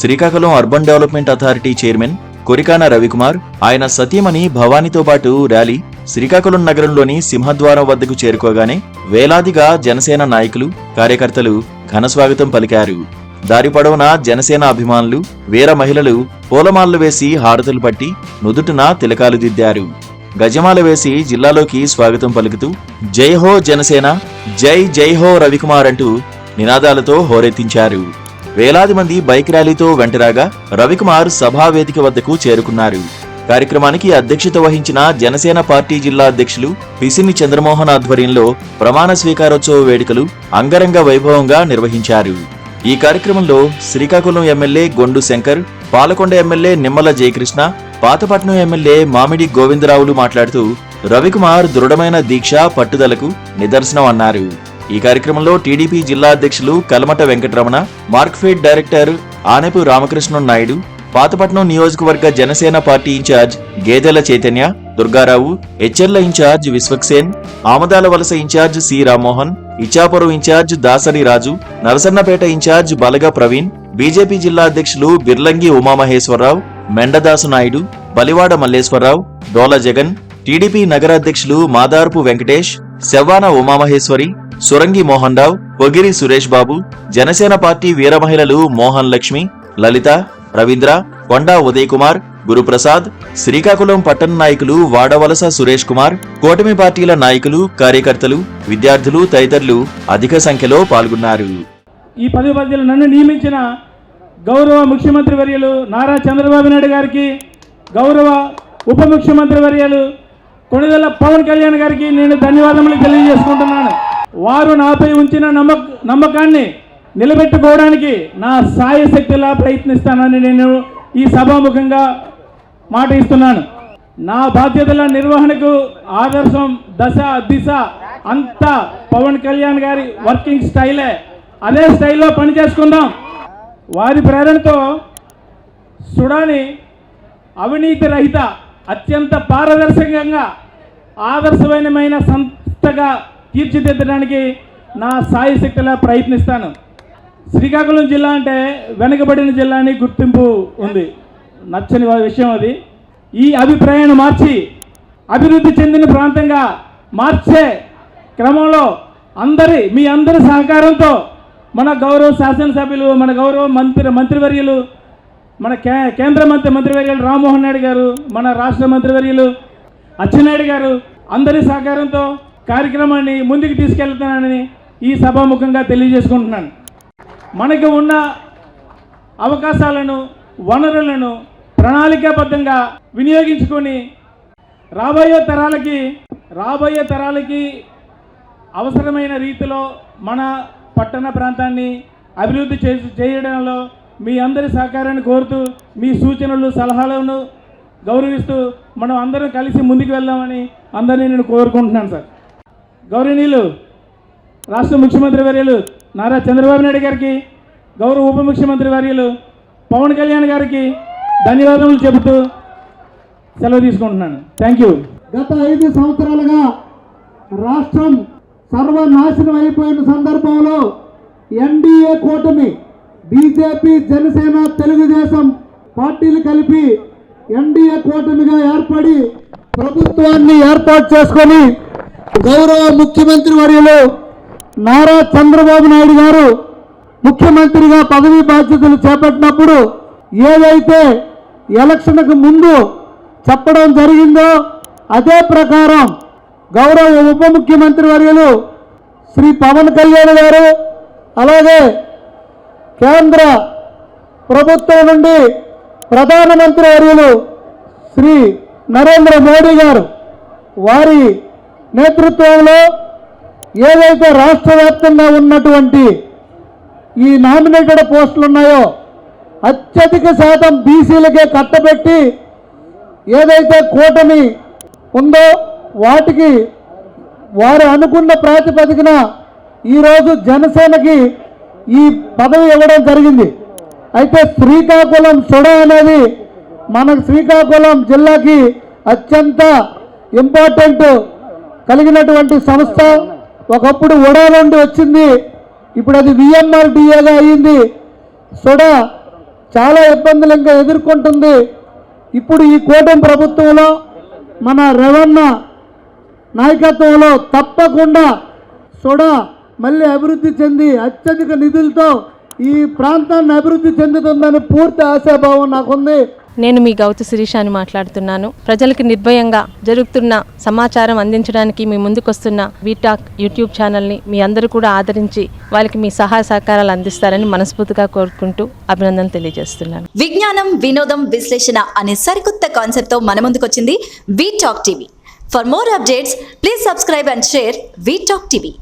Srikakulam urban development authority chairman Korikana Ravikumar ఆయన సతీమణి భవానీతో పాటు ర్యాలీ శ్రీకాకుళం నగరంలోని సింహద్వారం వద్దకు చేరుకోగానే వేలాదిగా జనసేన నాయకులు కార్యకర్తలు ఘనస్వాగతం పలికారు. దారి పొడవునా జనసేన అభిమానులు వీర మహిళలు పూలమాలలు వేసి హారతులు పట్టి నుదుటున తిలకాలు దిద్దారు. గజమాల వేసి జిల్లాలోకి స్వాగతం పలుకుతూ జై హో జనసేన జై జై హో రవికుమార్ అంటూ నినాదాలతో హోరెత్తించారు. వేలాది మంది బైక్ ర్యాలీతో వెంటరాగా రవికుమార్ సభా వేదిక వద్దకు చేరుకున్నారు. కార్యక్రమానికి అధ్యక్షత వహించిన జనసేన పార్టీ జిల్లా అధ్యక్షులు పిసిని చంద్రమోహన్ ఆధ్వర్యంలో ప్రమాణ స్వీకారోత్సవ వేడుకలు అంగరంగ వైభవంగా నిర్వహించారు. ఈ కార్యక్రమంలో Srikakulam MLA Gondu Shankar Palakonda MLA Nimmala Jayakrishna Pathapatnam MLA Mamidi గోవిందరావులు మాట్లాడుతూ రవికుమార్ దృఢమైన దీక్ష పట్టుదలకు నిదర్శనం అన్నారు ఈ కార్యక్రమంలో టీడీపీ జిల్లా అధ్యక్షులు కలమట వెంకటరమణ మార్క్ఫెడ్ డైరెక్టర్ ఆనెపు రామకృష్ణ నాయుడు పాతపట్నం నియోజకవర్గ Janasena party incharge Gedela Chaitanya Durgarao హెచ్ఎల్ల incharge Vishwaksen Amadalavalasa incharge C Rammohan Ichchapuram incharge Dasari Raju Narasannapeta incharge Balaga Praveen BJP జిల్లా అధ్యక్షులు బిర్లంగి ఉమామహేశ్వరరావు మెండదాసు నాయుడు బలివాడ మల్లేశ్వరరావు డోల జగన్ టీడీపీ నగర అధ్యక్షులు మాదార్పు వెంకటేష్ శవ్వాన ఉమామహేశ్వరి సురంగి మోహన్ రావు పొగిరి సురేష్ బాబు జనసేన పార్టీ వీర మహిళలు మోహన్ లక్ష్మి లలిత రవీంద్ర కొండా ఉదయ్ కుమార్ గురుప్రసాద్ శ్రీకాకుళం పట్టణ నాయకులు వాడవలస సురేష్ కుమార్ కూటమి పార్టీల నాయకులు కార్యకర్తలు విద్యార్థులు తదితరులు అధిక సంఖ్యలో పాల్గొన్నారు. ఈ పదవి పద్యాలు నన్ను నియమించిన గౌరవ ముఖ్యమంత్రి వర్యులు నారా చంద్రబాబు నాయుడు గారికి గౌరవ ఉప ముఖ్యమంత్రి వర్యులు కొణిదెల పవన్ కళ్యాణ్ గారికి నేను ధన్యవాదములు తెలియజేసుకుంటున్నాను. వారు నాపై ఉంచిన నమ్మక నమ్మకాన్ని నిలబెట్టుకోవడానికి నా సాయశక్తిలా ప్రయత్నిస్తానని నేను ఈ సభాముఖంగా మాట ఇస్తున్నాను నా బాధ్యతల నిర్వహణకు ఆదర్శం దశ దిశ అంతా పవన్ కళ్యాణ్ గారి వర్కింగ్ స్టైలే. అదే స్టైల్లో పని చేసుకుందాం వారి ప్రేరణతో సుడాని అవినీతి రహిత అత్యంత పారదర్శకంగా ఆదర్శమైన సంస్థగా తీర్చిదిద్దడానికి నా సాయశక్తిలా ప్రయత్నిస్తాను. శ్రీకాకుళం జిల్లా అంటే వెనుకబడిన జిల్లా అని గుర్తింపు ఉంది. నచ్చని విషయం అది. ఈ అభిప్రాయాన్ని మార్చి అభివృద్ధి చెందిన ప్రాంతంగా మార్చే క్రమంలో అందరి మీ అందరి సహకారంతో మన గౌరవ శాసనసభ్యులు మన గౌరవ మంత్రి మంత్రివర్యులు మన కే కేంద్ర మంత్రి మంత్రివర్యులు రామ్మోహన్ నాయుడు గారు మన రాష్ట్ర మంత్రివర్యులు అచ్చెన్నాయుడు గారు అందరి సహకారంతో కార్యక్రమాన్ని ముందుకు తీసుకెళ్తానని ఈ సభాముఖంగా తెలియజేసుకుంటున్నాను. మనకు ఉన్న అవకాశాలను వనరులను ప్రణాళికాబద్ధంగా వినియోగించుకొని రాబోయే తరాలకి రాబోయే తరాలకి అవసరమైన రీతిలో మన పట్టణ ప్రాంతాన్ని అభివృద్ధి చేసి చేయడంలో మీ అందరి సహకారాన్ని కోరుతూ మీ సూచనలు సలహాలను గౌరవిస్తూ మనం అందరం కలిసి ముందుకు వెళ్దామని అందరినీ నేను కోరుకుంటున్నాను సార్. గౌరవనీయులు రాష్ట్ర ముఖ్యమంత్రి వర్యులు నారా చంద్రబాబు నాయుడు గారికి గౌరవ ఉప ముఖ్యమంత్రి వర్యులు పవన్ కళ్యాణ్ గారికి ధన్యవాదములు చెబుతూ సెలవు తీసుకుంటున్నాను. థ్యాంక్ యూ గత ఐదు సంవత్సరాలుగా రాష్ట్రం సర్వనాశనం అయిపోయిన సందర్భంలో ఎన్డీఏ కూటమి బీజేపీ జనసేన తెలుగుదేశం పార్టీలు కలిపి ఎన్డీఏ కూటమిగా ఏర్పడి ప్రభుత్వాన్ని ఏర్పాటు చేసుకొని గౌరవ ముఖ్యమంత్రి వర్యులు నారా చంద్రబాబు నాయుడు గారు ముఖ్యమంత్రిగా పదవీ బాధ్యతలు చేపట్టినప్పుడు ఏదైతే ఎలక్షన్కు ముందు చెప్పడం జరిగిందో అదే ప్రకారం గౌరవ ఉప ముఖ్యమంత్రి వర్యులు శ్రీ పవన్ కళ్యాణ్ గారు అలాగే కేంద్ర ప్రభుత్వం నుండి ప్రధానమంత్రి వర్యులు శ్రీ నరేంద్ర మోడీ గారు వారి నేతృత్వంలో ఏదైతే రాష్ట్ర వ్యాప్తంగా ఉన్నటువంటి ఈ నామినేటెడ్ పోస్టులు ఉన్నాయో అత్యధిక శాతం బీసీలకే కట్టబెట్టి ఏదైతే కూటమి ఉందో వాటికి వారు అనుకున్న ప్రాతిపదికన ఈరోజు జనసేనకి ఈ పదవి ఇవ్వడం జరిగింది. అయితే శ్రీకాకుళం సుడ అనేది మన శ్రీకాకుళం జిల్లాకి అత్యంత ఇంపార్టెంట్ కలిగినటువంటి సంస్థ ఒకప్పుడు ఒడా నుండి వచ్చింది. ఇప్పుడు అది విఎంఆర్డిఏగా అయ్యింది సొడా చాలా ఇబ్బందులు ఇంకా ఎదుర్కొంటుంది. ఇప్పుడు ఈ కూటమి ప్రభుత్వంలో మన రెవన్న నాయకత్వంలో తప్పకుండా సొడా మళ్ళీ అభివృద్ధి చెంది అత్యధిక నిధులతో ఈ ప్రాంతాన్ని అభివృద్ధి చెందుతుందని పూర్తి ఆశాభావం నాకుంది. నేను మీ గౌతు శిరీష అని మాట్లాడుతున్నాను. ప్రజలకు నిర్భయంగా జరుగుతున్న సమాచారం అందించడానికి మీ ముందుకొస్తున్న వీటాక్ యూట్యూబ్ ఛానల్ని మీ అందరూ కూడా ఆదరించి వాళ్ళకి మీ సహాయ సహకారాలు అందిస్తారని మనస్ఫూర్తిగా కోరుకుంటూ అభినందనలు తెలియజేస్తున్నాను. విజ్ఞానం వినోదం విశ్లేషణ అనే సరికొత్త కాన్సెప్ట్తో మన ముందుకొచ్చింది Vtalk TV. For more updates please subscribe and share Vtalk TV.